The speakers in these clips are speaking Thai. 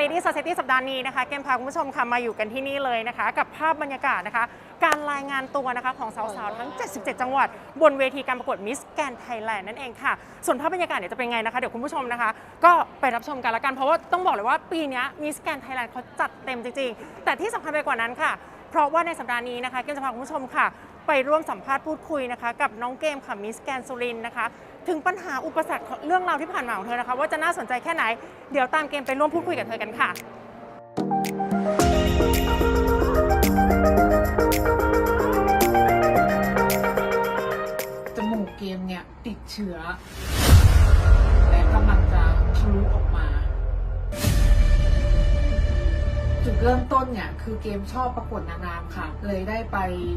Lady Society สัปดาห์นี้นะคะเกมพาคุณผู้ชมค่ะมาอยู่กันที่นี่เลยนะคะ กับภาพบรรยากาศนะคะ การรายงานตัวนะคะของสาวๆทั้ง 77 จังหวัด บนเวทีการประกวด Miss Grand Thailand นั่นเองค่ะ ส่วนภาพบรรยากาศเนี่ยจะเป็นไงนะคะ เดี๋ยวคุณผู้ชมนะคะ ก็ไปรับชมกันละกันเพราะว่าต้องบอกเลยว่าปีเนี้ย Miss Grand Thailand เขาจัดเต็มจริงๆ แต่ที่สำคัญไปกว่านั้นค่ะ เพราะว่าในสัปดาห์นี้นะคะเกมจะพาคุณผู้ชมค่ะ ไปร่วมสัมภาษณ์พูดคุยนะคะ กับน้องเกมค่ะมิสแกนสุรินทร์นะคะ ถึงปัญหาอุปสรรคเรื่องราวที่ผ่านมาของเธอนะคะ ว่าจะน่าสนใจแค่ไหน เดี๋ยวตามเกมไปร่วมพูดคุยกับเธอกันค่ะ จมูกเกมเนี่ยติดเชื้อ และกำลังจะทะลุออกมา จุดเริ่มต้นเนี่ยคือเกมชอบประกวดนางงามค่ะ เลยได้ไป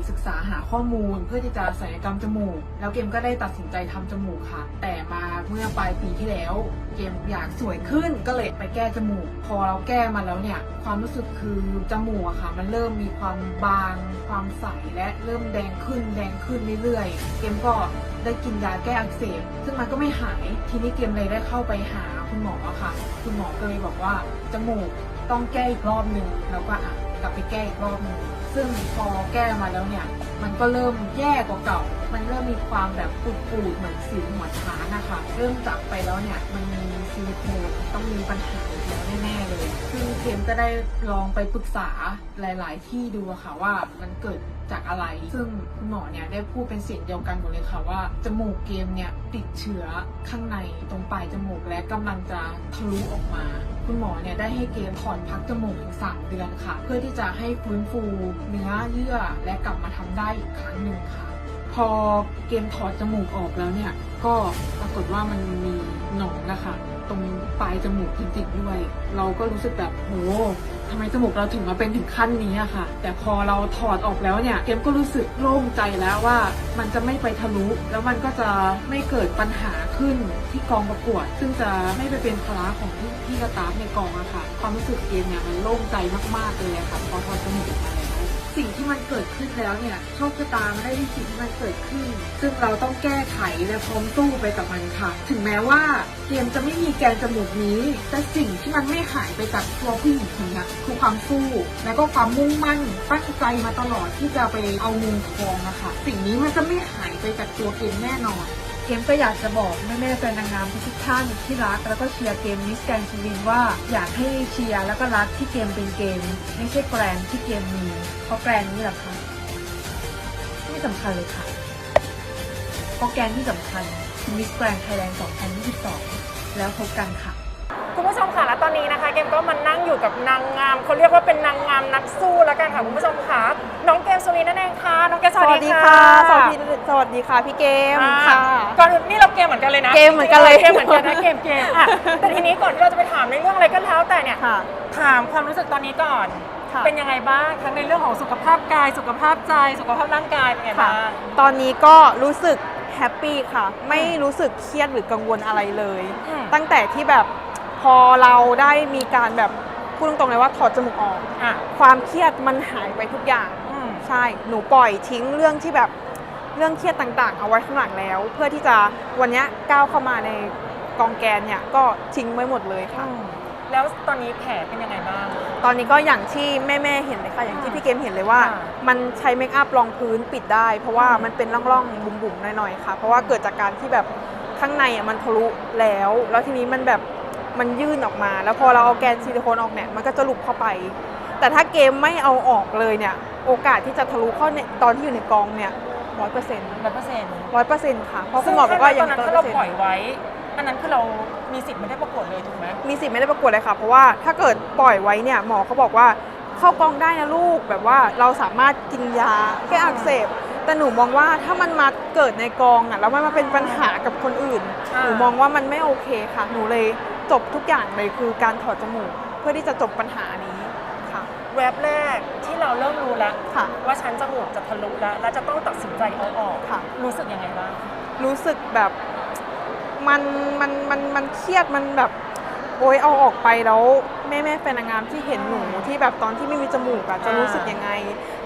ศึกษาหาข้อมูล เพื่อที่จะศัลยกรรมจมูก แล้วเกมก็ได้ตัดสินใจทำจมูกค่ะ แต่มาเมื่อปลายปีที่แล้ว เกมอยากสวยขึ้นก็เลยไปแก้จมูก พอเราแก้มาแล้วเนี่ยความรู้สึกคือจมูกอะค่ะ มันเริ่มมีความบาง ความใสและเริ่มแดงขึ้นแดงขึ้นเรื่อยๆ เกมก็ได้กินยาแก้อักเสบซึ่งมันก็ไม่หายทีนี้เกมเลยได้เข้าไปหาคุณหมอค่ะ คุณหมอก็เลยบอกว่าจมูก ต้องแก้อีกรอบหนึ่งแล้วก็อะกลับไปแก้อีกรอบหนึ่งซึ่งพอแก้มาแล้วเนี่ย มันก็เริ่มแย่กว่าเก่า มันเริ่มมีความแบบปูดๆเหมือนสิวหัวช้างนะคะ เริ่มจับไปแล้วเนี่ย มันมีซิลิโคนต้องมีปัญหาอีกแล้วแน่ๆเลยซึ่งเกมก็ได้ลองไปปรึกษาหลาย ๆ ที่ดูค่ะว่ามันเกิดจากอะไร ซึ่งคุณหมอเนี่ยได้พูดเป็นเสียงเดียวกันหมดเลยค่ะว่าจมูกเกมเนี่ยติดเชื้อข้างในตรงปลายจมูกและกำลังจะทะลุออกมา คุณหมอเนี่ยได้ให้เกมถอนพักจมูกถึง3เดือนค่ะ เพื่อที่จะให้ฟื้นฟูเนื้อเยื่อและกลับมาทำได้อีกครั้งหนึ่งค่ะ พอเกมถอดจมูกออกแล้วเนี่ยก็ปรากฏว่ามันมีหนองนะคะ รงปลายจมูกจริงๆด้วย เราก็รู้สึกแบบโหทำไมจมูกเราถึงมาเป็นถึงขั้นนี้อะค่ะ แต่พอเราถอดออกแล้วเนี่ยเกมก็รู้สึกโล่งใจแล้วว่ามันจะไม่ไปทะลุ แล้วมันก็จะไม่เกิดปัญหาขึ้นที่กองประกวด ซึ่งจะไม่ไปเป็นภาระของพี่กระตาฟในกองอะค่ะ ความรู้สึกเกมเนี่ยมันโล่งใจมากๆเลยอะค่ะพอถอดจมูกออกมาแล้ว สิ่งที่มันเกิดขึ้นแล้วเนี่ยโชคชะตาไม่ได้ที่สิ่งที่มันเกิดขึ้น ซึ่งเราต้องแก้ไขและพร้อมสู้ไปกับมันค่ะ ถึงแม้ว่าเกมจะไม่มีแกนจมูกนี้ แต่สิ่งที่มันไม่หายไปจากตัวผู้หญิงคนนี้คือความสู้ และก็ความมุ่งมั่นตั้งใจมาตลอดที่จะไปเอาเงินทองนะคะสิ่งนี้มันจะไม่หายไปจากตัวเกมแน่นอน เกมก็อยากจะบอกแม่ๆแฟนนางงามทุกท่านที่รัก แล้วก็เชียร์เกมมิสแกรนด์ซูรินว่าอยากให้เชียร์แล้วก็รักที่เกมเป็นเกม ไม่ใช่แกรนที่เกมมีเพราะแกรนนี่แหละค่ะไม่สำคัญเลยค่ะเพราะแกรนที่สำคัญคือมิสแกรนด์ไทยแลนด์ 2022 แล้วพบกันค่ะ คุณผู้ชมค่ะและตอนนี้นะคะเกมก็มานั่งอยู่กับนางงามเขาเรียกว่าเป็นนางงามนักสู้แล้วกันค่ะคุณผู้ชมค่ะน้องเกมสุรินทร์นั่นเองค่ะน้องเกมสสวัวัสสดีดีค่ะค่ะสวัสดีสวัสดีค่ะพี่เกมอ่าค่ะ ก่อนอื่นนี่เราเกมเหมือนกันเลยนะเกมเหมือนกันเลย เกมเหมือนกันนะเกมเกมอะแต่ทีนี้ก่อนที่เราจะไปถามในเรื่องอะไรก็แล้วแต่เนี่ยค่ะถามความรู้สึกตอนนี้ก่อน ค่ะเป็นยังไงบ้างทั้งในเรื่องของสุขภาพกาย สุขภาพใจ สุขภาพร่างกายเป็นไงค่ะ บ้างตอนนี้ก็รู้สึกแฮปปี้ค่ะ ไม่รู้สึกเครียดหรือกังวลอะไรเลย อืม ตั้งแต่ที่แบบ พอเราได้มีการแบบพูดตรงๆเลยว่าถอดจมูกออก อะ ความเครียดมันหายไปทุกอย่าง อืม ใช่ หนูปล่อยทิ้งเรื่องที่แบบเรื่องเครียดต่างๆ เอาไว้ข้างหลังแล้ว เพื่อที่จะวันเนี้ยก้าวเข้ามาในกองแกนเนี่ยก็ทิ้งไว้หมดเลยค่ะอืมแล้วตอนนี้แผลเป็นยังไงบ้าง ตอนนี้ก็อย่างที่แม่ๆเห็นเลยค่ะอย่างที่พี่เกมเห็นเลยว่า ค่ะมันใช้เมคอัพรองพื้นปิดได้ เพราะว่าอืม มันเป็นร่องๆบุ๋มๆหน่อยๆค่ะ เพราะว่าเกิดจากการที่แบบข้างในอะมันทะลุแล้ว แล้วทีนี้มันแบบ มันยื่นออกมา แล้วพอเราเอาแกนซิลิโคนออกเนี่ยมันก็จะหลุดเข้าไป แต่ถ้าเกมไม่เอาออกเลยเนี่ยโอกาสที่จะทะลุเข้าในตอนที่อยู่ในกองเนี่ยร้อยเปอร์เซ็นต์ร้อยเปอร์เซ็นต์ร้อยเปอร์เซ็นต์ค่ะเพราะคุณหมอบอกว่าอย่างตอนนั้นร้อยถ้าเปอเราร์เซ็นปล่อยต์ไว้ อันนั้นคือเรามีสิทธิ์ไม่ได้ประกวดเลยถูกไหมมีสิทธิ์ไม่ได้ประกวดเลยค่ะ เพราะว่าถ้าเกิดปล่อยไว้เนี่ยหมอเขาบอกว่าเข้ากองได้นะลูกแบบว่าเราสามารถกินยาแก้อักเสบแต่หนูมองว่าถ้ามันมาเกิดในกองอะแล้วมันมาเป็นปัญหากับคนอื่นอ่าหนูมองว่ามันไม่โอเคค่ะ หนูเลย จบทุกอย่างเลยคือการถอดจมูก เพื่อที่จะจบปัญหานี้ค่ะ แวบแรกที่เราเริ่มรู้แล้ว ค่ะ ว่าฉันจมูกจะทะลุแล้ว แล้วจะต้องตัดสินใจเอาออกค่ะ รู้สึกยังไงบ้าง รู้สึกแบบมันมันมันมันเครียดมันแบบ โอ๊ยเอาออกไปแล้วแม่แม่แฟนนางงามที่เห็นหนูที่แบบตอนที่ไม่มีจมูกอะจะอ่ารู้รู้สึกยังไง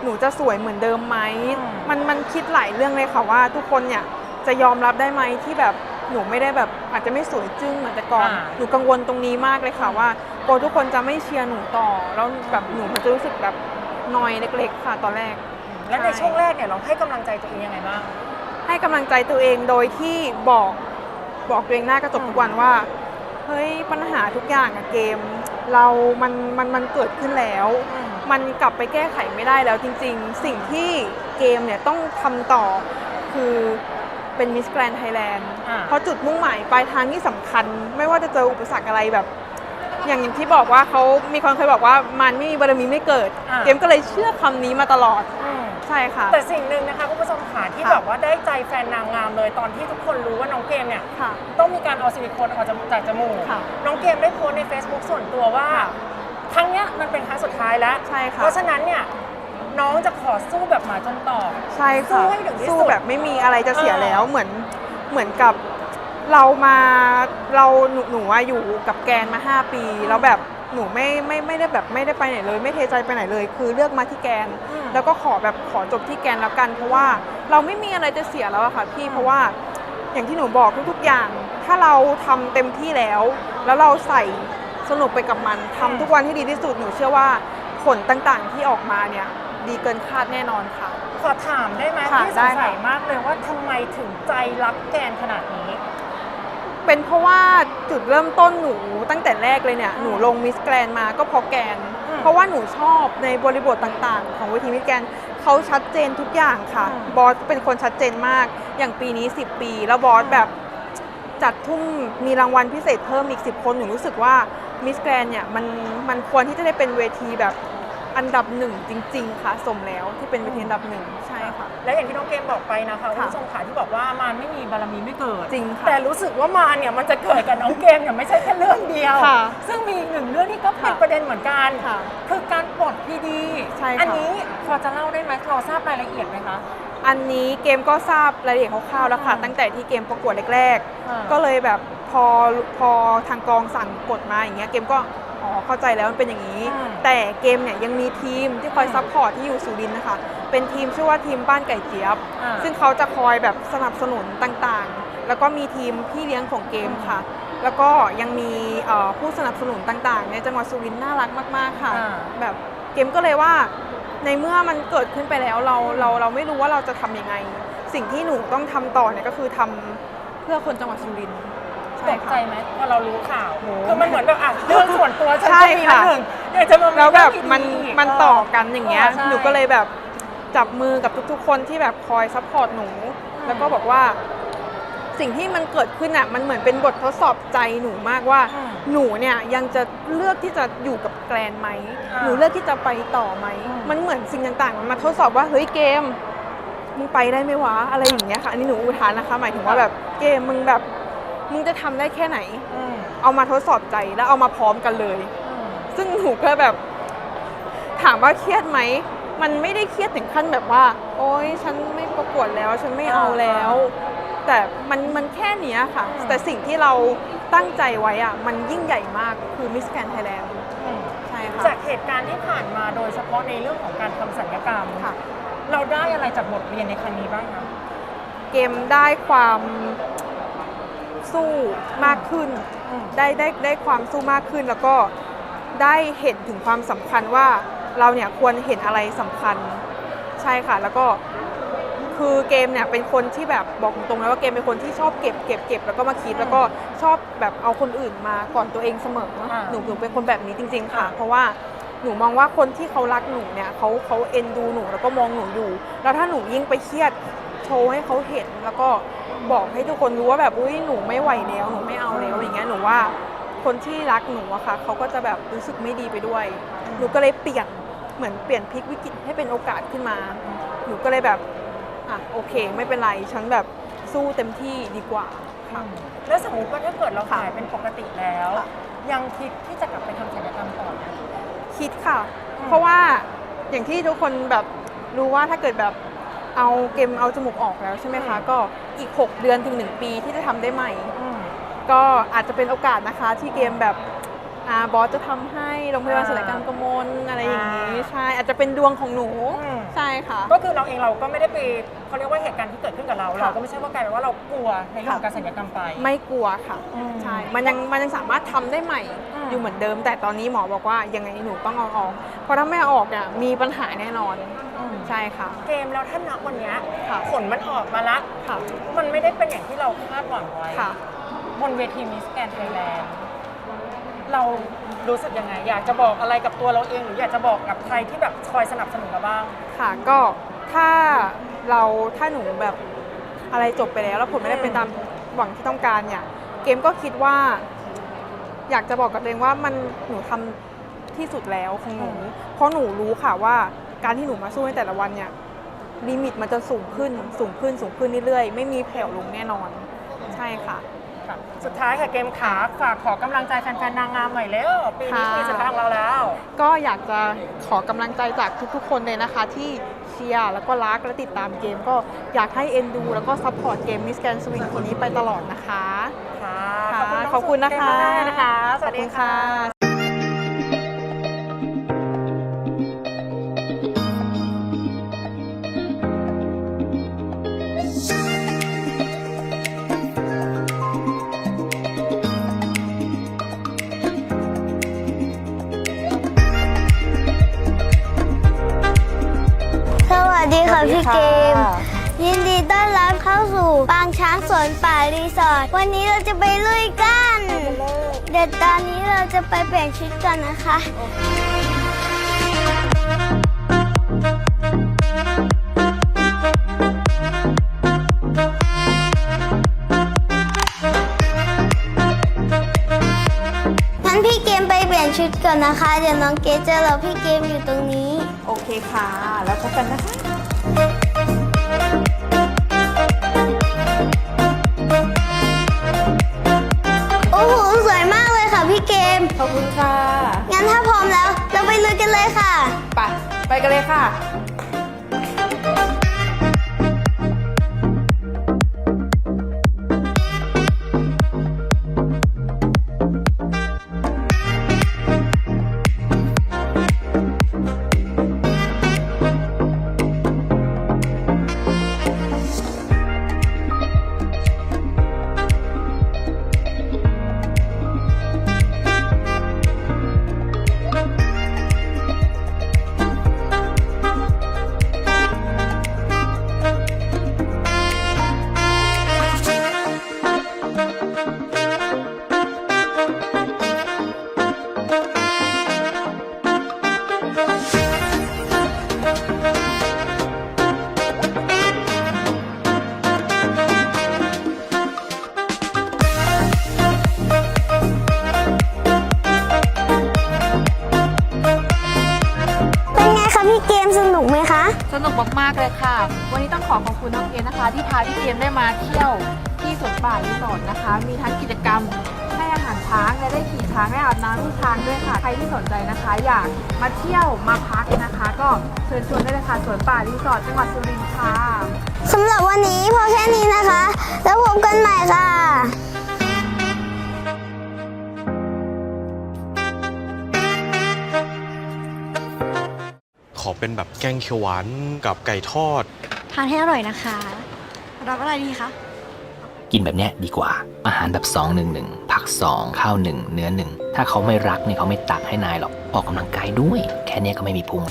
หนูจะสวยเหมือนเดิมไหมอืม มันมันคิดหลายเรื่องเลยค่ะว่าทุกคนเนี่ยจะยอมรับได้ไหมที่แบบ หนูไม่ได้แบบอาจจะไม่สวยจึ้งเหมือนแต่ก่อน อ่า หนูกังวลตรงนี้มากเลยค่ะว่ากลัวทุกคนจะไม่เชียร์หนูต่อ แล้วแบบหนูมันจะรู้สึกแบบนอยเล็ก ๆ ค่ะตอนแรก และในช่วงแรกเนี่ยเราให้กำลังใจตัวเองยังไงบ้าง ให้กำลังใจตัวเองโดยที่บอกบอกตัวเองหน้ากระจกทุกวันว่า เฮ้ยปัญหาทุกอย่างอะเกม เรามันมันมันเกิดขึ้นแล้ว มันกลับไปแก้ไขไม่ได้แล้วจริง ๆ สิ่งที่เกมเนี่ยต้องทำต่อ คือ เป็นมิสแกรนไทยแลนด์อ่า เพราะจุดมุ่งหมายปลายทางที่สำคัญ ไม่ว่าจะเจออุปสรรคอะไรแบบ อย่างที่บอกว่าเขามีคนเคยบอกว่ามันไม่มีบารมีไม่เกิด อ่าเกมก็เลยเชื่อคำนี้มาตลอดอืมใช่ค่ะ แต่สิ่งหนึ่งนะคะคุณผู้ชมขาที่ค่ะ แบบว่าได้ใจแฟนนางงามเลยตอนที่ทุกคนรู้ว่าน้องเกมเนี่ย ค่ะ ต้องมีการเอาซิลิโคนออกจากจากจมูก ค่ะ น้องเกมได้โพสต์ใน Facebook ส่วนตัวว่า ครั้งเนี้ยมันเป็นครั้งสุดท้ายแล้ว ใช่ค่ะ เพราะฉะนั้นเนี่ย น้องจะขอสู้แบบหมาจนตอก ใช่ค่ะสู้ให้ถึงที่สุดสู้แบบไม่มีอะไรจะเสียเออแล้ว เหมือนเหมือนกับเรามาเราหนูหนูอะอยู่กับแกนมา 5 ปี แล้วแบบหนูไม่ไม่ไม่ได้แบบไม่ได้ไปไหนเลย ไม่เทใจไปไหนเลย คือเลือกมาที่แกน อืม แล้วก็ขอแบบขอจบที่แกนแล้วกัน เพราะว่าเราไม่มีอะไรจะเสียแล้วอะค่ะพี่เพราะว่าอย่างที่หนูบอกทุกๆอย่าง ถ้าเราทำเต็มที่แล้ว แล้วเราใส่สนุกไปกับมันทำทุกวันให้ดีที่สุดหนูเชื่อว่าผลต่างๆที่ออกมาเนี่ย ดีเกินคาดแน่นอนค่ะ ขอถามได้ไหมค่ะที่สได้งค่ะสัยมากเลยว่าทำไมถึงใจรักแกนขนาดนี้ เป็นเพราะว่าจุดเริ่มต้นหนูตั้งแต่แรกเลยเนี่ย หนูลงมิสแกรนมาก็เพราะแกน อืมเพราะว่าหนูชอบในบริบทต่างๆ ของเวทีมิสแกรนเขาชัดเจนทุกอย่างค่ะ อืม บอสเป็นคนชัดเจนมาก อย่างปีนี้ 10 ปี แล้วบอสแบบจัดทุ่มมีรางวัลพิเศษเพิ่มอีก 10 คน หนูรู้สึกว่ามิสแกรนเนี่ยมันมันควรที่จะได้เป็นเวทีแบบ อันดับหนึ่งจริง ๆ ค่ะ สมแล้วที่เป็นเวทีอันดับหนึ่งใช่ค่ะ และอย่างที่น้องเกมบอกไปนะคะคุณค่ะผู้ชมขาที่บอกว่ามันไม่มีบารมีไม่เกิด จริงค่ะ แต่รู้สึกว่ามาเนี่ยมันจะเกิดกับน้องเกมเนี่ยไม่ใช่แค่เรื่องเดียว ค่ะซึ่งมีอีกหนึ่งเรื่องที่ก็เป็นค่ะประเด็นเหมือนกันค่ะคือการปลดพีดีใช่ค่ะ อันี้พอจะเล่าได้ไหมเราทราบรายละเอียดไหมคะ อันนี้เกมก็ทราบรายละเอียดคร่าวๆแล้วค่ะอืมตั้งแต่ที่เกมประกวดแรกอ่าๆก็เลยแบบพอพอทางกองสั่งกดมาอย่างเงี้ยเกมก็ อ๋อเข้าใจแล้วมันเป็นอย่างนี้อืมแต่เกมเนี่ยยังมีทีมที่คอยอืมซัพพอร์ตที่อยู่สุรินทร์นะคะ เป็นทีมชื่อว่าทีมบ้านไก่เจี๊ยบอ่าซึ่งเขาจะคอยแบบสนับสนุนต่างๆ แล้วก็มีทีมพี่เลี้ยงของเกมค่ะ แล้วก็ยังมีเอ่อผู้สนับสนุนต่างๆ ในจังหวัดสุรินทร์น่ารักมากๆค่ะอ่าแบบเกมก็เลยว่า ในเมื่อมันเกิดขึ้นไปแล้วเราเราเราไม่รู้ว่าเราจะทำยังไง สิ่งที่หนูต้องทำต่อเนี่ยก็คือทำเพื่อคนจังหวัดสุรินทร์ต ใช่กค่ะใจไหมพอเรารู้ข่าวโห คือมันเหมือนแบบอะเรื่องส่วนตัวฉันใช่ก็มีค่ะนะหนึ่งอยากจะมามีแล้วแบบเรื่องมันดีๆ มันต่อกันอย่างเงี้ย เออใช่หนูก็เลยแบบจับมือกับทุกๆ คนที่แบบคอยซัพพอร์ตหนูแล้วก็บอกว่า สิ่งที่มันเกิดขึ้นอะมันเหมือนเป็นบททดสอบใจหนูมากว่า อืมหนูเนี่ยยังจะเลือกที่จะอยู่กับแกรนไหม อ่าหนูเลือกที่จะไปต่อไหม อืม มันเหมือนสิ่งต่างๆ มันมาทดสอบว่าเฮ้ยเกมมึงไปได้ไหมวะอะไรอย่างเงี้ยค่ะ อันนี้หนูอุทานนะคะ หมายถึงว่าแบบเกมมึงแบบ มึงจะทำได้แค่ไหน อืมเอามาทดสอบใจแล้วเอามาพร้อมกันเลย อืมซึ่งหนูก็แบบ ถามว่าเครียดไหม มันไม่ได้เครียดถึงขั้นแบบว่า โอ๊ยฉันไม่ประกวดแล้ว ฉันไม่เอาแล้ว แต่มันมันแค่เนี้ยค่ะอืมแต่สิ่งที่เราตั้งใจไว้อะมันยิ่งใหญ่มากคือมิสแกนไทยแลนด์อืมใช่ค่ะ จากเหตุการณ์ที่ผ่านมาโดยเฉพาะในเรื่องของการทำสัญญกรรมค่ะ เราได้อะไรจากบทเรียนในครั้งนี้บ้างคะ เกมได้ความ สู้มากขึ้นอืมได้ได้ได้ความสู้มากขึ้น แล้วก็ได้เห็นถึงความสำคัญว่าเราเนี่ยควรเห็นอะไรสำคัญใช่ค่ะ แล้วก็คือเกมเนี่ยเป็นคนที่แบบบอกตรงๆแล้วว่าเกมเป็นคนที่ชอบเก็บเก็บเก็บแล้วก็มาคิดแล้วก็ชอบแบบเอาคนอื่นมาก่อนตัวเองเสมออ่าหนูหนูเป็นคนแบบนี้จริง ๆ ค่ะอ่าเพราะว่าหนูมองว่าคนที่เขารักหนูเนี่ยเขาเขาเอ็นดูหนูแล้วก็มองหนูอยู่ แล้วถ้าหนูยิ่งไปเครียดโชว์ให้เขาเห็นแล้วก็ บอกให้ทุกคนรู้ว่าแบบอุ้ยหนูไม่ไหวแล้วหนูไม่เอาแล้วอย่างเงี้ยหนูว่าคนที่รักหนูอะค่ะเขาก็จะแบบรู้สึกไม่ดีไปด้วย หนูก็เลยเปลี่ยนเหมือนเปลี่ยนพลิกวิกฤตให้เป็นโอกาสขึ้นมา หนูก็เลยแบบอะโอเค ไม่เป็นไรฉันแบบสู้เต็มที่ดีกว่าค่ะแล้วสมมติว่าถ้าเกิดเราค่ะหายเป็นปกติแล้วค่ะยังคิดที่จะกลับไปทำศัลยกรรมต่อไหมคิดค่ะอืมเพราะว่าอย่างที่ทุกคนแบบรู้ว่าถ้าเกิดแบบเอาเกมเอาจมูกออกแล้วใช่ไหมคะก็ อีก 6 เดือนถึง 1 ปีที่จะทำได้ใหม่อืมก็อาจจะเป็นโอกาสนะคะที่เกมแบบ อ่าบอสจะทำให้โรงพยาบาลอ่าศัลยกรรมกมลอะไรอย่างนี้อ่าใช่อาจจะเป็นดวงของหนูอืม ใช่ค่ะ ก็คือเราเองเราก็ไม่ได้ไปเขาเรียกว่าเหตุการณ์ที่เกิดขึ้นกับเรา ค่ะเราก็ไม่ใช่ว่ากลายเป็นว่าเรากลัวในเรื่องของการศัลยกรรมไป ไม่กลัวค่ะอืมใช่มันยังมันยังสามารถทำได้ใหม่อืม อยู่เหมือนเดิม แต่ตอนนี้หมอบอกว่ายังไงหนูต้องเอาออก เพราะถ้าไม่เอาออกเนี่ยมีปัญหาแน่นอนอืมใช่ค่ะ เกมแล้วถ้านับวันเนี้ยค่ะ ผลมันออกมาละ ค่ะมันไม่ได้เป็นอย่างที่เราคาดหวังไว้ ค่ะ บนเวทีมิสแกนไทยแลนด์ เรารู้สึกยังไง อยากจะบอกอะไรกับตัวเราเอง หรืออยากจะบอกกับใครที่แบบคอยสนับสนุนเราบ้าง ค่ะก็ถ้าเราถ้าหนูแบบอะไรจบไปแล้ว แล้วผลไม่ได้เป็นตามหวังที่ต้องการเนี่ย เกมก็คิดว่า อยากจะบอกกับตัวเองว่ามันหนูทำที่สุดแล้วของหนู เพราะหนูรู้ค่ะว่าการที่หนูมาสู้ในแต่ละวันเนี่ยลิมิตมันจะสูงขึ้นสูงขึ้นสูงขึ้นเรื่อยๆไม่มีแผ่วลงแน่นอน ใช่ค่ะ ค่ะ สุดท้ายค่ะเกมขาฝากขอกำลังใจแฟนๆนางงามหน่อยเร็วปีนี้ค่ะ ปีสุดท้ายของเราแล้ว ก็อยากจะขอกำลังใจจากทุกๆ คนเลยนะคะ ที่เชียร์แล้วก็รักและติดตามเกมก็อยากให้เอ็นดู แล้วก็ซัพพอร์ตเกมมิสแกนสวิงคนนี้ไปตลอดนะคะ ค่ะค่ะน้องขอบคุณนะคะเกมมากๆนะคะสขอวับสดีคุณค่ะค่ะ นป่ารีสอร์ทวันนี้เราจะไปลุยกัน เดี๋ยวตอนนี้เราจะไปเปลี่ยนชุดกันนะคะ งั้นพี่เกมไปเปลี่ยนชุดก่อนนะคะ เดี๋ยวน้องเกดจะรอพี่เกมอยู่ตรงนี้ โอเคค่ะ แล้วพบกันนะคะ เลยค่ะพี่เกม ขอบคุณค่ะ งั้นถ้าพร้อมแล้ว เราไปลุยกันเลยค่ะ ไป ไปกันเลยค่ะ เป็นไงคะพี่เกมสนุกไหมคะ สนุกมากๆเลยค่ะ วันนี้ต้องขอขอบคุณน้องเกมนะคะ ที่พาพี่เกมได้มาเที่ยว ป่ารีสอร์ทนะคะ มีทั้งกิจกรรมให้อาหารช้างและได้ขี่ช้างได้อาบน้ำที่ช้างด้วยค่ะ ใครที่สนใจนะคะ อยากมาเที่ยวมาพักนะคะ ก็เชิญชวนได้เลยค่ะสวนป่ารีสอร์ทจังหวัดสุรินทร์ค่ะสำหรับวันนี้พอแค่นี้นะคะ แล้วพบกันใหม่ค่ะขอเป็นแบบแกงเขียวหวานกับไก่ทอด ทานให้อร่อยนะคะรับอะไรดีคะ กินแบบเนี้ยดีกว่า อาหารแบบ 2 1 1 ผัก 2 ข้าว 1 เนื้อ 1 ถ้าเขาไม่รักเนี่ยเขาไม่ตักให้นายหรอก ออกกำลังกายด้วย แค่เนี้ยก็ไม่มีพุง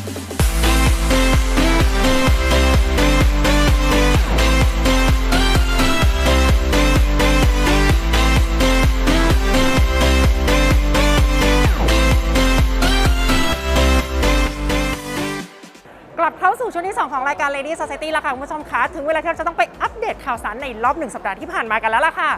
Lady Society แล้วค่ะคุณผู้ชมคะถึงเวลาที่เราจะต้องไปอัปเดตข่าวสารในรอบหนึ่งสัปดาห์ที่ผ่านมากันแล้วล่ะค่ะ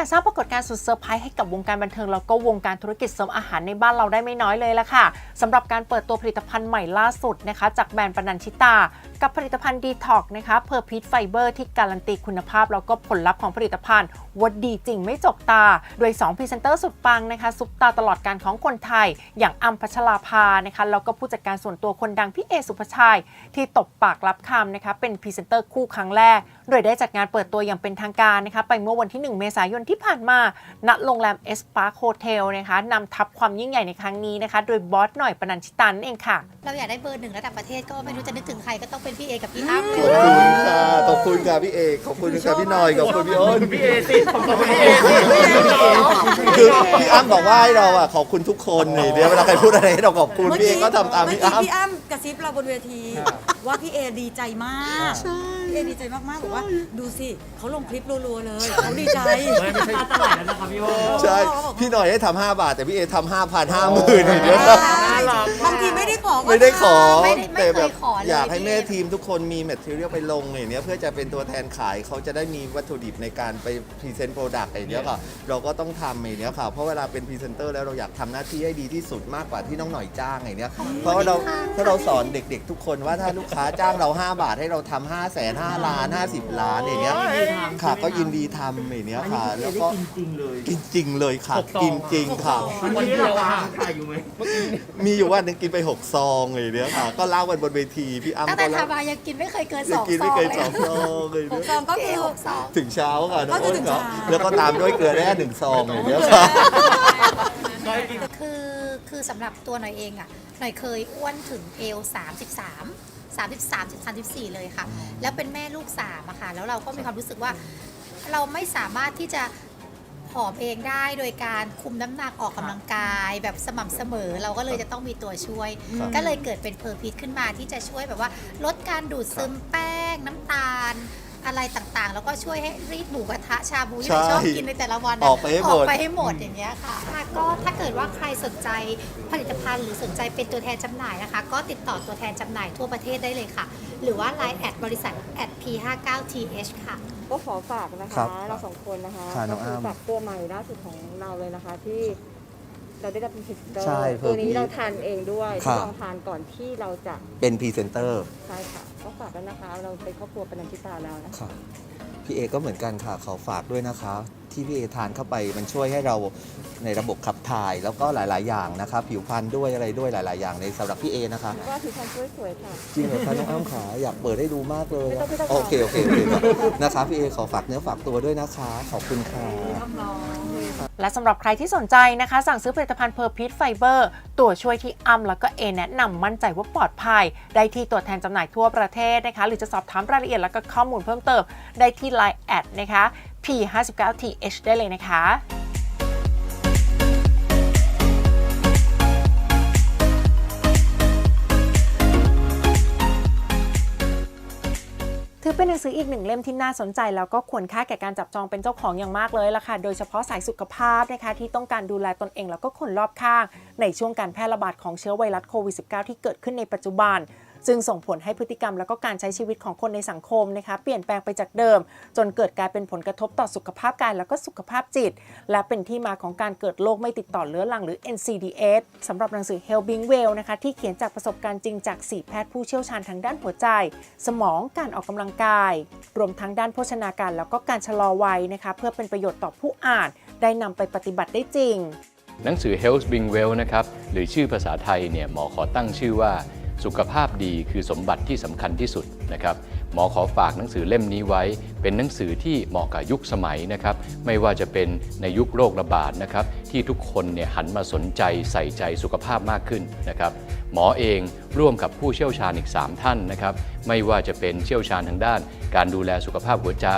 การสร้างปรากฏการณ์สุดเซอร์ไพรส์ให้กับวงการบันเทิงแล้วก็วงการธุรกิจเสริมอาหารในบ้านเราได้ไม่น้อยเลยละค่ะสำหรับการเปิดตัวผลิตภัณฑ์ใหม่ล่าสุดนะคะ จากแบรนด์ปนัญชิตา กับผลิตภัณฑ์ดีท็อกนะคะเพอร์พีทไฟเบอร์ที่การันตีคุณภาพ แล้วก็ผลลัพธ์ของผลิตภัณฑ์ว่าดีจริงไม่จกตา โดย2พรีเซนเตอร์สุดปังนะคะซุปตาตลอดการของคนไทย อย่างอัมพัชราภานะคะแล้วก็ผู้จัดการส่วนตัวคนดังพี่เอสุภชัย ที่ตบปากรับคำนะคะเป็นพรีเซนเตอร์คู่ครั้งแรก โดยได้จัดงานเปิดตัวอย่างเป็นทางการนะคะไปเมื่อวันที่ 1 เมษายนที่ผ่านมาณโรงแรมเอสปาร์คโฮเทลนะคะนำทับความยิ่งใหญ่ในครั้งนี้นะคะ โดยบอสหน่อยปนัญชิตันนเองค่ะ เราอยากได้เบอร์หนึ่งระดับประเทศก็ไม่รู้จะนึกถึงใครก็ต้องเป็นพี่เอกับพี่อ้ำขอบคุณค่ะ ขอบคุณค่ะพี่เอก ขอบคุณค่ะพี่หน่อย ขอบคุณพี่อ้น พี่เอสิขอบคุณพี่เอคือพี่อ้ำบอกว่าให้เราอะขอบคุณทุกคนนี่เดี๋ยวเวลาใครพูดอะไรให้เราขอบคุณพี่เอก็ทำตามพี่เมื่อกี้อ้ำพี่อ้ำกระซิบเราบนเวที ว่าพี่เอดีใจมากพี่เอดีใจมากๆบอกว่าดูสิเขาลงคลิปรัวๆเลยเขาดีใจใช่ พี่หน่อยให้ทำห้าบาท แต่พี่เอทำห้าพันห้าหมื่นอย่างเงี้ยบางทีไม่ได้ขอก็ไม่ได้ขอไม่ได้ไม่แต่เคแบบยขอเลยอยากให้พี่แม่ทีมทุกคนมีแมทเทียลไปลงอย่างเนี้ยเพื่อจะเป็นตัวแทนขายเขาจะได้มีวัตถุดิบในการไปพรีเซนต์โปรดักต์อย่างเนี้ยค่ะ เราก็ต้องทำอย่างเนี้ยค่ะ เพราะเวลาเป็นพรีเซนเตอร์แล้วเราอยากทำหน้าที่ให้ดีที่สุดมากกว่าที่น้องหน่อยจ้างอย่างเนี้ยเพราะว่าเราถ้าเราสอนเด็ก ๆ ทุกคนว่าถ้าลูกค้าจ้างเรา 5 บาทให้เราทำ5แสน5ล้าน 50 ล้านอย่างเงี้ย ค่ะก็ยินดีทำอย่างเนี้ยค่ะ แล้วก็กินจริงเลยกินจริงเลยค่ะกินจริงค่ะ วันนี้เราขายอยู่ไหมมีอยู่วันหนึงกินไปหกซองอย่างเนี้ยค่ะ ก็เล่ากันบนเวทีพี่อ้ำตั้งก็แต่เล่าทำมายังกินไม่เคยเกินสจะองกินซไม่องเกินเลสองยซองเลยหกเนี่ยซองก็คือหกซอง ถึงเช้าค่ะน้องก็อ้คือนถึงครับเช้า แล้วก็ตามด้วยเกลือแร่หนึ่งซองอย่างเนี้ยค่ะ คือคือสำหรับตัวหน่อยเองอะหน่อยเคยอ้วนถึงเอล33 33 34 เลยค่ะ แล้วเป็นแม่ลูกสามอะค่ะ แล้วเราก็มีความรู้สึกว่า เราไม่สามารถที่จะผอมเองได้โดยการคุมน้ำหนักออกกำลังกาย แบบสม่ำเสมอ เราก็เลยจะต้องมีตัวช่วย ครับ ก็เลยเกิดเป็นเพอร์พิทขึ้นมาที่จะช่วยแบบว่า ลดการดูดซึมแป้งน้ำตาล อะไรต่างๆ แล้วก็ช่วยให้รีดหมูกระทะชาบูที่เราชอบกินในแต่ละวันน่ะออกไปให้หมด ออกไปให้หมดอย่างเงี้ยค่ะค่ะ ก็ถ้าเกิดว่าใครสนใจผลิตภัณฑ์หรือสนใจเป็นตัวแทนจำหน่ายนะคะ ก็ติดต่อตัวแทนจำหน่ายทั่วประเทศได้เลยค่ะ หรือว่า Line แอดบริษัท @p59th ค่ะ ก็ขอฝากนะครัคะ บเราสองคนนะคะค่ะน้ก็องคืออ้ำฝากตัวใหม่ล่าสุดของเราเลยนะคะ ที่เราได้รับเป็นพรีเซนเตอร์ใช่ตัวนี้ Purpose เราทานเองด้วยค่ะลองทานก่อนที่เราจะเป็นพรีเซนเตอร์ ใช่ค่ะก็ฝากแล้วนะคะ เราเป็นครอบครัวปนัญชิตาแล้วนะคะ ค่ะพี่เอก็เหมือนกันค่ะขอฝากด้วยนะคะ ที่พี่เอทานเข้าไปมันช่วยให้เราในระบบขับถ่ายแล้วก็หลาย ๆ อย่างนะคะผิวพรรณด้วยอะไรด้วยหลาย ๆ อย่างในสำหรับพี่เอนะคะ ว่าผิวพรรณสวยๆค่ะ จริงเหรอคะน้องอ้ำขาอยากเปิดให้ดูมากเลยไม่ต้องไม่ต้อง โอเคโอเคโอเคครับนะคะพี่เอขอฝากเนื้อฝากตัวด้วยนะคะ ขอบคุณค่ะ และสำหรับใครที่สนใจนะคะ สั่งซื้อผลิตภัณฑ์เพอร์พีทไฟเบอร์ตัวช่วยที่อ้ำแล้วก็เอแนะนำมั่นใจว่าปลอดภัย ได้ที่ตัวแทนจำหน่ายทั่วประเทศนะคะ หรือจะสอบถามรายละเอียดแล้วก็ข้อมูลเพิ่มเติม ได้ที่ Line แอดนะคะ p59th ได้เลยนะคะถือเป็นหนังสืออีกหนึ่งเล่มที่น่าสนใจ แล้วก็ควรค่าแก่การจับจองเป็นเจ้าของอย่างมากเลยล่ะค่ะ โดยเฉพาะสายสุขภาพนะคะที่ต้องการดูแลตนเองแล้วก็คนรอบข้าง ในช่วงการแพร่ระบาดของเชื้อไวรัสโควิด -19 ที่เกิดขึ้นในปัจจุบัน ซึ่งส่งผลให้พฤติกรรมแล้วก็การใช้ชีวิตของคนในสังคมนะคะเปลี่ยนแปลงไปจากเดิม จนเกิดกลายเป็นผลกระทบต่อสุขภาพกายแล้วก็สุขภาพจิต และเป็นที่มาของการเกิดโรคไม่ติดต่อเรื้อรังหรือ NCDs สำหรับหนังสือ Helping Well นะคะที่เขียนจากประสบการณ์จริงจาก4แพทย์ผู้เชี่ยวชาญทางด้านหัวใจ สมองการออกกำลังกาย รวมทั้งด้านโภชนาการแล้วก็การชะลอวัยนะคะเพื่อเป็นประโยชน์ต่อผู้อ่าน ได้นำไปปฏิบัติได้จริง หนังสือ Health Being Well นะครับหรือชื่อภาษาไทยเนี่ยหมอขอตั้งชื่อว่า สุขภาพดีคือสมบัติที่สำคัญที่สุดนะครับหมอขอฝากหนังสือเล่มนี้ไว้ เป็นหนังสือที่เหมาะกับยุคสมัยนะครับไม่ว่าจะเป็นในยุคโรคระบาดนะครับที่ทุกคนเนี่ยหันมาสนใจใส่ใจสุขภาพมากขึ้นนะครับหมอเองร่วมกับผู้เชี่ยวชาญอีก 3 ท่านนะครับไม่ว่าจะเป็นเชี่ยวชาญทางด้าน การดูแลสุขภาพหัวใจ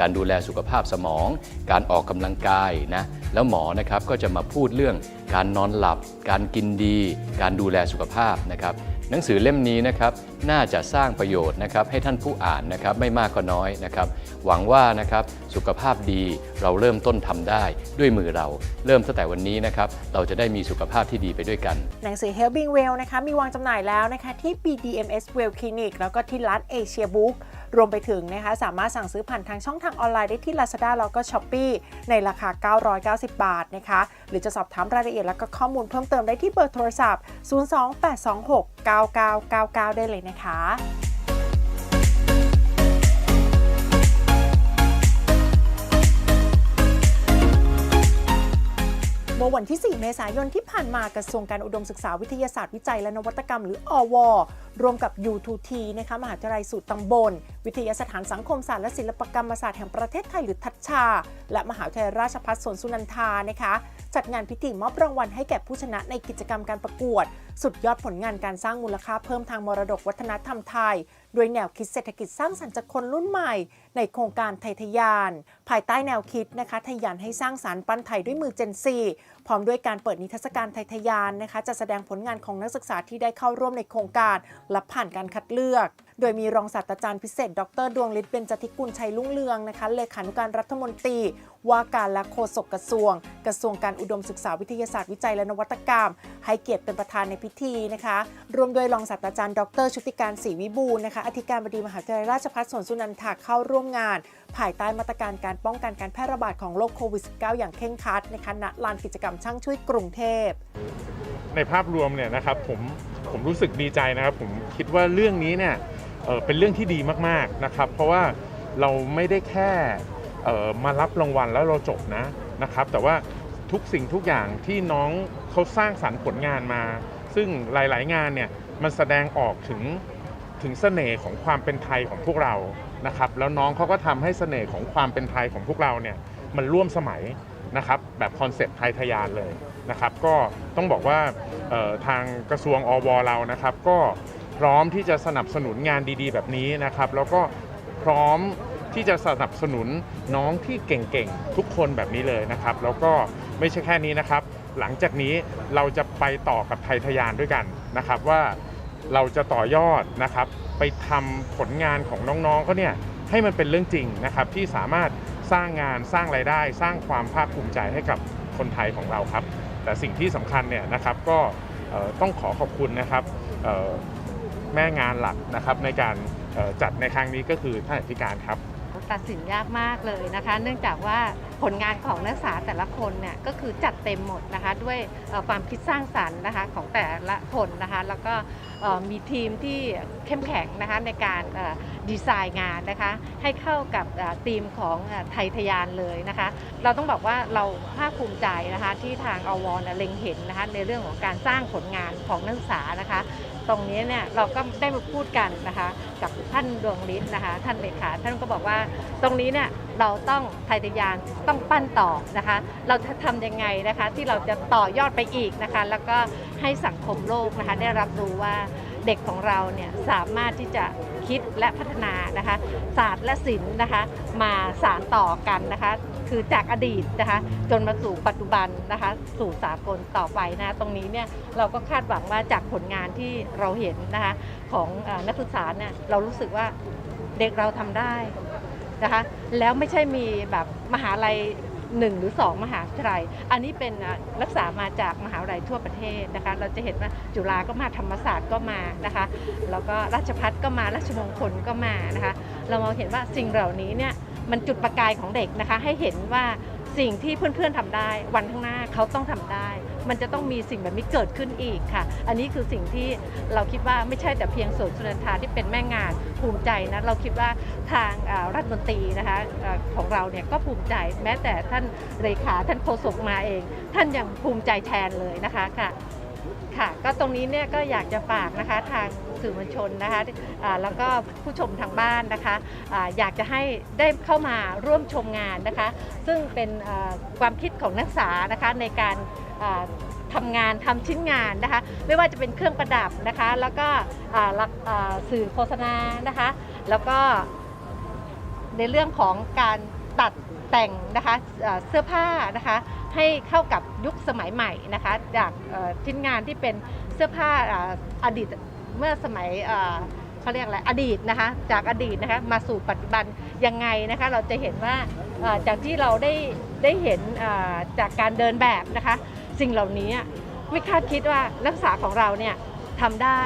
การดูแลสุขภาพสมอง การออกกำลังกายนะแล้วหมอนะครับก็จะมาพูดเรื่องการนอนหลับ การกินดี การดูแลสุขภาพนะครับ หนังสือเล่มนี้นะครับน่าจะสร้างประโยชน์นะครับให้ท่านผู้อ่านนะครับไม่มากก็น้อยนะครับหวังว่านะครับสุขภาพดีเราเริ่มต้นทำได้ด้วยมือเรา เริ่มตั้งแต่วันนี้นะครับเราจะได้มีสุขภาพที่ดีไปด้วยกัน หนังสือ Helping Well นะคะมีวางจำหน่ายแล้วนะคะที่ BDMS Well Clinic แล้วก็ที่ร้าน Asia Book รวมไปถึงนะคะสามารถสั่งซื้อผ่านทางช่องทางออนไลน์ได้ที่ Lazada แล้วก็ Shopee ในราคา 990 บาทนะคะหรือจะสอบถามรายละเอียดแล้วก็ข้อมูลเพิ่มเติมได้ที่เบอร์โทรศัพท์ 028269999 ได้เลยนะคะ อวันที่ 4 เมษายนที่ผ่านมากระทรวงการอุดมศึกษาวิทยาศาสตร์วิจัยและนวัตกรรม หรืออวรวมกับ U2T นะคะมหาวิทยาลัยสูตรตำบล วิทยาสถานสังคมศาสตร์และศิลปกรรมศาสตร์แห่งประเทศไทยหรือทัชชา และมหาวิทยาลัยราชภัฏสวนสุนันทานะคะจัดงานพิธีมอบรางวัลให้แก่ผู้ชนะในกิจกรรมการประกวด สุดยอดผลงานการสร้างมูลค่าเพิ่มทางมรดกวัฒนธรรมไทย โดยแนวคิดเศรษฐกิจสร้างสรรค์จากคนรุ่นใหม่ในโครงการไทยทยาน ภายใต้แนวคิดนะคะทยานให้สร้างสารรค์ปั้นไทยด้วยมือเจนซีพร้อมด้วยการเปิดนิทรรศการไทยทยานนะคะจะแสดงผลงานของนักศึกษาที่ได้เข้าร่วมในโครงการและผ่านการคัดเลือก โดยมีรองศาสตราจารย์พิเศษ ดร ดวงฤทธิ์เบญจทิกุลชัยลุ่งเรืองนะคะเลขานุการรัฐมนตรี ว่าการและโฆษกกระทรวง กระทรวงการอุดมศึกษาวิทยาศาสตร์วิจัยและนวัตกรรม ให้เกียรติเป็นประธานในพิธีนะคะรวมโดยรองศาสตราจารย์ดร ชุติการศรีวิบูลนะคะอธิการบดีมหาวิทยาลัยราชภัฏสวนสุนันทาเข้าร่วมงาน ภายใต้มาตรการการป้องกันการแพร่ระบาดของโรคโควิด -19 อย่างเคร่งครัดในะคะลานกิจกรรมช่างช่วยกรุงเทพ ในภาพรวมเนี่ยนะครับผมผมรู้สึกดีใจนะครับ ผมคิดว่าเรื่องนี้เนี่ยเอ่อเป็นเรื่องที่ดีมากๆนะครับ เพราะว่าเราไม่ได้แค่เอ่อมารับรางวัลแล้วเราจบนะนะครับ แต่ว่าทุกสิ่งทุกอย่างที่น้องเขาสร้างสรรค์ผลงานมา ซึ่งหลายๆงานเนี่ยมันแสดงออกถึงถึงเสน่ห์ของความเป็นไทยของพวกเรา นะครับแล้วน้องเขาก็ทำให้เสน่ห์ของความเป็นไทยของพวกเราเนี่ยมันร่วมสมัยนะครับแบบคอนเซปต์ไทยทะยานเลยนะครับก็ต้องบอกว่าทางกระทรวงอวเรานะครับก็พร้อมที่จะสนับสนุนงานดีๆ แบบนี้นะครับแล้วก็พร้อมที่จะสนับสนุนน้องที่เก่งๆทุกคนแบบนี้เลยนะครับ แล้วก็ไม่ใช่แค่นี้นะครับ หลังจากนี้เราจะไปต่อกับไทยทะยานด้วยกันนะครับว่า เราจะต่อยอดนะครับ ไปทำผลงานของน้องๆเขาเนี่ยให้มันเป็นเรื่องจริงนะครับ ที่สามารถสร้างงานสร้างไรายได้ สร้างความภาคภูมิใจให้กับคนไทยของเราครับ แต่สิ่งที่สำคัญเนี่ยนะครับก็ต้องขอขอบคุณนะครับแม่งานหลักนะครับในการจัดในครั้งนี้ก็คือท่านอธิการครับตัดสินยากมากเลยนะคะ เนื่องจากว่า ผลงานของนักศึกษาแต่ละคนเนี่ยก็คือจัดเต็มหมดนะคะด้วยความคิดสร้างสรรค์นะคะของแต่ละคนนะคะแล้วก็มีทีมที่เข้มแข็งนะคะในการออดีไซน์งานนะคะให้เข้ากับเอ่อธีมของไทยทยานเลยนะคะเราต้องบอกว่าเราภาคภูมิใจนะคะที่ทางอวเนี่ยเล็งเห็นนะคะในเรื่องของการสร้างผลงานของนักศึกษานะคะ ตรงนี้เนี่ยเราก็ได้มาพูดกันนะคะกับท่านดวงฤทธิ์นะคะ ท่านเลขาท่านก็บอกว่าตรงนี้เนี่ยเราต้องไทยทยานต้องปั้นต่อนะคะ เราจะทำยังไงนะคะที่เราจะต่อยอดไปอีกนะคะ แล้วก็ให้สังคมโลกนะคะได้รับรู้ว่าเด็กของเราเนี่ยสามารถที่จะคิดและพัฒนานะคะศาสตร์และศิลป์นะคะ มาสานต่อกันนะคะ คือจากอดีตนะคะจนมาสู่ปัจจุบันนะคะสู่สากลต่อไปนะตรงนี้เนี่ยเราก็คาดหวังว่าจากผลงานที่เราเห็นนะคะของอนักศึกษาเนี่ยเรารู้สึกว่าเด็กเราทำได้นะคะแล้วไม่ใช่มีแบบมหาลัยหนึ่งหรือสองมหาวิทยาลัย อันนี้เป็นอะนักศึกษามาจากมหาวิทยาลัยทั่วประเทศนะคะ เราจะเห็นว่าจุฬาก็มาธรรมศาสตร์ก็มานะคะ แล้วก็ราชพัฒก็มาราชมงคลก็มานะคะ เรามองเห็นว่าสิ่งเหล่านี้เนี่ย มันจุดประกายของเด็กนะคะ ให้เห็นว่าสิ่งที่เพื่อนๆทำได้ วันข้างหน้าเขาต้องทำได้ มันจะต้องมีสิ่งแบบนี้เกิดขึ้นอีกค่ะ อันนี้คือสิ่งที่เราคิดว่าไม่ใช่แต่เพียงสวนสุนันทาที่เป็นแม่งานภูมิใจนะเราคิดว่าทางรัฐมนตรีนะคะของเราเนี่ยก็ภูมิใจ แม้แต่ท่านเลขาท่านโฆษกมาเอง ท่านยังภูมิใจแทนเลยนะคะค่ะค่ะ ก็ตรงนี้เนี่ยก็อยากจะฝากนะคะทาง สื่อมวลชนนะคะแล้วก็ผู้ชมทางบ้านนะคะอาอยากจะให้ได้เข้ามาร่วมชมงานนะคะ ซึ่งเป็นความคิดของนักศึกษานะคะในการอ่าทำงานทำชิ้นงานนะคะ ไม่ว่าจะเป็นเครื่องประดับนะคะ แล้วก็สื่อโฆษณานะคะ แล้วก็ในเรื่องของการตัดแต่งนะคะเสื้อผ้านะคะ ให้เข้ากับยุคสมัยใหม่นะคะ จากชิ้นงานที่เป็นเสื้อผ้าอ่าอดีต เมื่อสมัยเขาเรียกอะไรอดีตนะคะ จากอดีตนะคะมาสู่ปัจจุบันยังไงนะคะ เราจะเห็นว่าจากที่เราได้ได้เห็นจากการเดินแบบนะคะ สิ่งเหล่านี้ไม่คาดคิดว่านักศึกษาของเราเนี่ยทำได้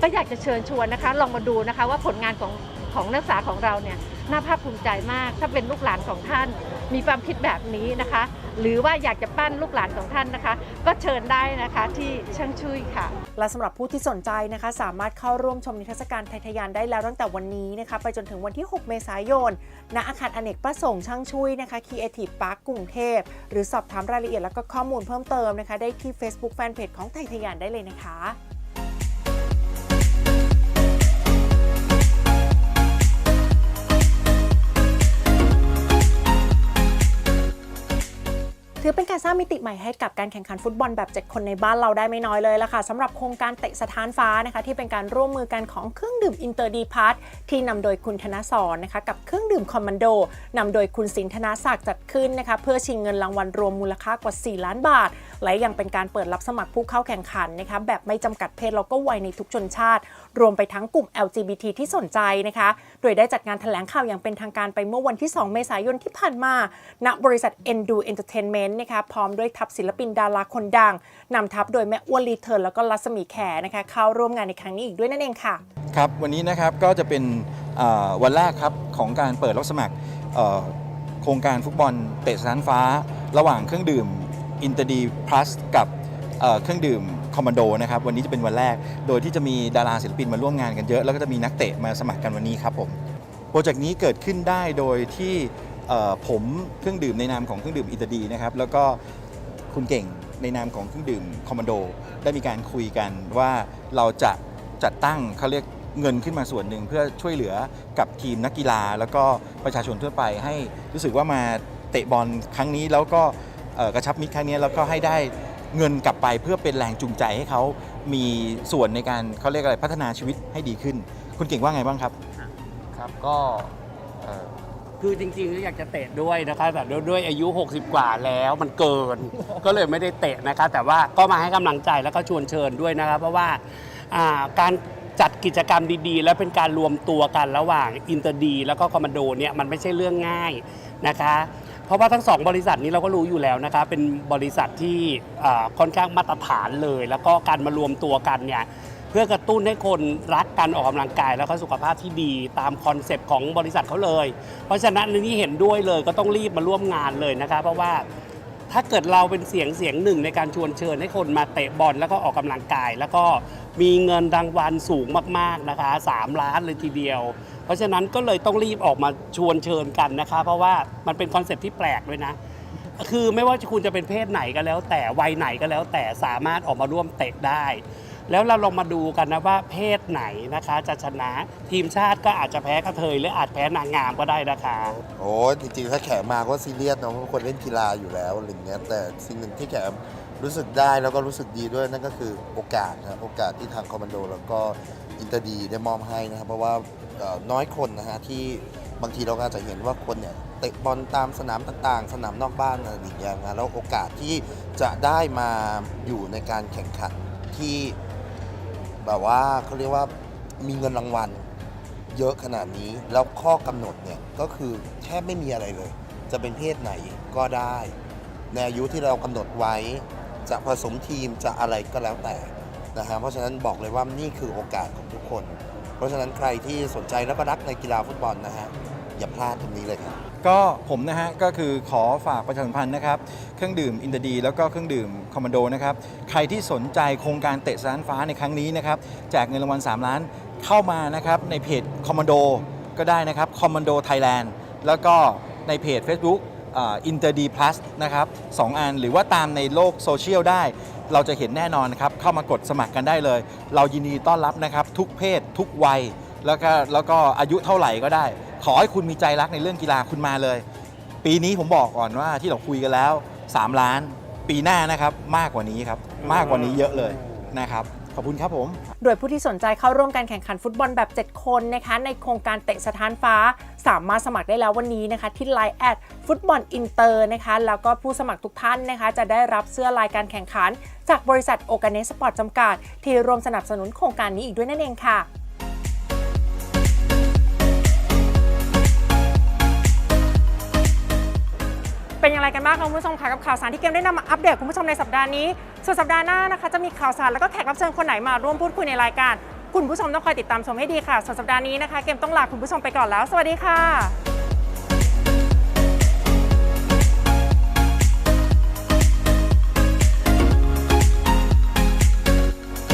ก็อยากจะเชิญชวนนะคะ ลองมาดูนะคะว่าผลงานของของนักศึกษาของเราเนี่ยน่าภาคภูมิใจมาก ถ้าเป็นลูกหลานของท่านมีความคิดแบบนี้นะคะ หรือว่าอยากจะปั้นลูกหลานของท่านนะคะ ก็เชิญได้นะคะที่ช่างชุยค่ะ และสำหรับผู้ที่สนใจนะคะ สามารถเข้าร่วมชมนิทรรศการไทยทยานได้แล้วตั้งแต่วันนี้นะคะ ไปจนถึงวันที่ 6 เมษายนณอาคารอเนกประสงค์ช่างชุยนะคะ Creative Park กรุงเทพ หรือสอบถามรายละเอียดแล้วก็ข้อมูลเพิ่มเติมนะคะ ได้ที่ Facebook Fanpage ของไทยทยานได้เลยนะคะ ถือเป็นการสร้างมิติใหม่ให้กับการแข่งขันฟุตบอลแบบ 7 คนในบ้านเราได้ไม่น้อยเลยละค่ะสำหรับโครงการเตะสถานฟ้านะคะที่เป็นการร่วมมือกันของเครื่องดื่มอินเตอร์ดีพาร์ทที่นำโดยคุณธนสรนะคะกับเครื่องดื่มคอมมานโดนำโดยคุณสินธนาศักดิ์จัดขึ้นนะคะเพื่อชิงเงินรางวัลรวมมูลค่ากว่า 4 ล้านบาท และยังเป็นการเปิดรับสมัครผู้เข้าแข่งขันนะคะแบบไม่จำกัดเพศแล้วก็วัยในทุกชนชาติ รวมไปทั้งกลุ่ม LGBT ที่สนใจนะคะ โดยได้จัดงานแถลงข่าวอย่างเป็นทางการไปเมื่อวันที่ 2 เมษายนที่ผ่านมา ณ บริษัท Endu Entertainment นะคะพร้อมด้วยทัพศิลปินดาราคนดังนำทัพโดยแม่อ้วนรีเทิร์นแล้วก็รัศมีแขนะคะเข้าร่วมงานในครั้งนี้อีกด้วยนั่นเองค่ะ ครับวันนี้นะครับก็จะเป็นวันแรกครับของการเปิดรับสมัครโครงการฟุตบอลเตะสถานฟ้า ระหว่างเครื่องดื่มอินเตอร์ดีพลัสกับเครื่องดื่ม คอมมานโดนะครับวันนี้จะเป็นวันแรก โดยที่จะมีดาราศิลปินมาร่วมงานกันเยอะ แล้วก็จะมีนักเตะมาสมัครกันวันนี้ครับผมโปรเจกต์นี้เกิดขึ้นได้โดยที่ผมเครื่องดื่มในนามของเครื่องดื่มอินเตอร์ดีนะครับแล้วก็คุณเก่งในนามของเครื่องดื่มคอมมานโดได้มีการคุยกันว่าเราจะจัดตั้งเขาเรียกเงินขึ้นมาส่วนหนึ่งเพื่อช่วยเหลือกับทีมนักกีฬา แล้วก็ประชาชนทั่วไปให้รู้สึกว่ามาเตะบอลครั้งนี้แล้วก็กระชับมิตรครั้งนี้แล้วก็ให้ได้ เงินกลับไปเพื่อเป็นแรงจูงใจให้เขามีส่วนในการเขาเรียกอะไรพัฒนาชีวิตให้ดีขึ้น คุณเก่งว่าไงบ้างครับ ครับก็เอ่อคือจริงๆก็อยากจะเตะด้วยนะคะแต่ด้วยด้วยอายุ 60 กว่าแล้วมันเกิน ก็เลยไม่ได้เตะนะคะ แต่ว่าก็มาให้กำลังใจแล้วก็ชวนเชิญด้วยนะคะเพราะว่าอ่าการจัดกิจกรรมดีๆ แล้วเป็นการรวมตัวกันระหว่างอินเตอร์ดี แล้วก็คอมมานโดเนี่ยมันไม่ใช่เรื่องง่ายนะคะ เพราะว่าทั้งสองบริษัทนี้เราก็รู้อยู่แล้วนะคะเป็นบริษัทที่อ่าค่อนข้างมาตรฐานเลย แล้วก็การมารวมตัวกันเนี่ยเพื่อกระตุ้นให้คนรักการออกกำลังกาย แล้วก็สุขภาพที่ดีตามคอนเซปต์ของบริษัทเขาเลย เพราะฉะนั้นนนี้เห็นด้วยเลยก็ต้องรีบมาร่วมงานเลยนะคะเพราะว่าถ้าเกิดเราเป็นเสียงเสียงหนึ่งในการชวนเชิญให้คนมาเตะบอลแล้วก็ออกกำลังกาย แล้วก็มีเงินรางวัลสูงมากๆนะคะ 3 ล้านเลยทีเดียว เพราะฉะนั้นก็เลยต้องรีบออกมาชวนเชิญกันนะคะ เพราะว่ามันเป็นคอนเซ็ปต์ที่แปลกด้วยนะ คือไม่ว่าคุณจะเป็นเพศไหนก็แล้ว แต่วัยไหนก็แล้ว แต่สามารถออกมาร่วมเตะได้ แล้วเราลองมาดูกันนะว่าเพศไหนนะคะ จะชนะทีมชาติก็อาจจะแพ้กระเทยหรืออาจแพ้นางงามก็ได้นะคะโอ้จริงๆ ถ้าแขกมาก็ซีเรียสเนาะเพราะคนเล่นกีฬาอยู่แล้วอะไรเงี้ยแต่สิ่งหนึ่งที่แขกรู้สึกได้แล้วก็รู้สึกดีด้วยนั่นก็คือโอกาสนะโอกาสที่ทางคอมมานโดแล้วก็อินเตอร์ดีได้มอบให้นะครับเพราะว่า น้อยคนนะฮะที่บางทีเราก็จะเห็นว่าคนเนี่ยเตะบอลตามสนามต่างๆ สนามนอกบ้านอะไรอย่างเงี้ยนะแล้วโอกาสที่จะได้มาอยู่ในการแข่งขันที่แบบว่าเขาเรียกว่ามีเงินรางวัลเยอะขนาดนี้ แล้วข้อกำหนดเนี่ยก็คือแทบไม่มีอะไรเลย จะเป็นเพศไหนก็ได้ ในอายุที่เรากำหนดไว้ จะผสมทีมจะอะไรก็แล้วแต่นะฮะเพราะฉะนั้นบอกเลยว่านี่คือโอกาสของทุกคน เพราะฉะนั้นใครที่สนใจแล้วก็รักในกีฬาฟุตบอลนะฮะอย่าพลาดตรงนี้เลยครับ ก็ผมนะฮะก็คือขอฝากประชาสัมพันธ์นะครับ เครื่องดื่มอินเตอร์ดี แล้วก็เครื่องดื่มคอมมานโดนะครับ ใครที่สนใจโครงการเตะสานฟ้าในครั้งนี้นะครับแจกเงินรางวัล 3 ล้านเข้ามานะครับในเพจคอมมานโดก็ได้นะครับคอมมานโดไทยแลนด์แล้วก็ในเพจ Facebook อินเตอร์ดีพลัสนะครับสองอันหรือว่าตามในโลกโซเชียลได้ เราจะเห็นแน่นอนนะครับเข้ามากดสมัครกันได้เลย เรายินดีต้อนรับนะครับทุกเพศทุกวัย แล้วก็แล้วก็อายุเท่าไหร่ก็ได้ ขอให้คุณมีใจรักในเรื่องกีฬาคุณมาเลย ปีนี้ผมบอกก่อนว่าที่เราคุยกันแล้ว 3 ล้าน ปีหน้านะครับมากกว่านี้ครับมากกว่านี้เยอะเลยนะครับ ขอบคุณครับผม โดยผู้ที่สนใจเข้าร่วมการแข่งขันฟุตบอลแบบ 7 คนนะคะ ในโครงการเตะสถานฟ้า สามารถสมัครได้แล้ววันนี้นะคะ ที่ Line แอดฟุตบอลอินเตอร์นะคะ แล้วก็ผู้สมัครทุกท่านนะคะ จะได้รับเสื้อลายการแข่งขัน จากบริษัทโอกาเนสปอร์ตจำกัด ที่ร่วมสนับสนุนโครงการนี้อีกด้วยนั่นเองค่ะ เป็นอย่างไรกันบ้างคะคุณผู้ชมคะกับข่าวสารที่เกมได้นำมาอัปเดตคุณผู้ชมในสัปดาห์นี้ ส่วนสัปดาห์หน้านะคะจะมีข่าวสารแล้วก็แขกรับเชิญคนไหนมาร่วมพูดคุยในรายการ คุณผู้ชมต้องคอยติดตามชมให้ดีค่ะส่วนสัปดาห์นี้นะคะ เกมต้องลาคุณผู้ชมไปก่อนแล้ว สวัสดีค่ะ